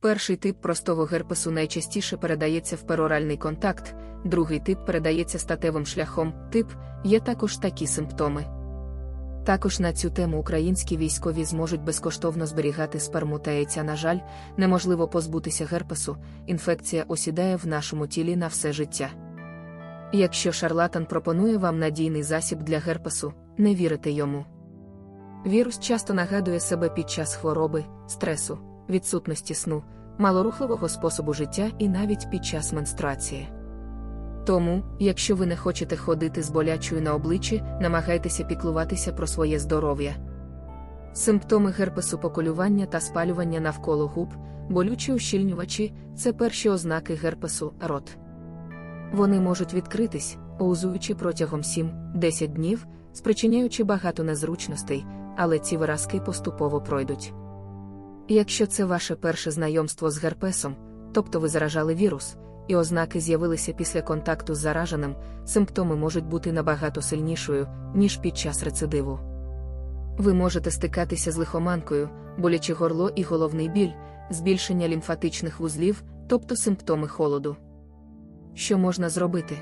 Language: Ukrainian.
Перший тип простого герпесу найчастіше передається в пероральний контакт, другий тип передається статевим шляхом, тип є також такі симптоми. Також на цю тему українські військові зможуть безкоштовно зберігати сперму та яйця. На жаль, неможливо позбутися герпесу, інфекція осідає в нашому тілі на все життя. Якщо шарлатан пропонує вам надійний засіб для герпесу, не вірите йому. Вірус часто нагадує себе під час хвороби, стресу, відсутності сну, малорухливого способу життя і навіть під час менструації. Тому, якщо ви не хочете ходити з болячою на обличчі, намагайтеся піклуватися про своє здоров'я. Симптоми герпесу поколювання та спалювання навколо губ, болючі ущільнювачі це перші ознаки герпесу рот. Вони можуть відкритись, оузуючи протягом 7-10 днів, спричиняючи багато незручностей, але ці виразки поступово пройдуть. Якщо це ваше перше знайомство з герпесом, тобто ви заражали вірус, і ознаки з'явилися після контакту з зараженим, симптоми можуть бути набагато сильнішою, ніж під час рецидиву. Ви можете стикатися з лихоманкою, боляче горло і головний біль, збільшення лімфатичних вузлів, тобто симптоми холоду. Що можна зробити?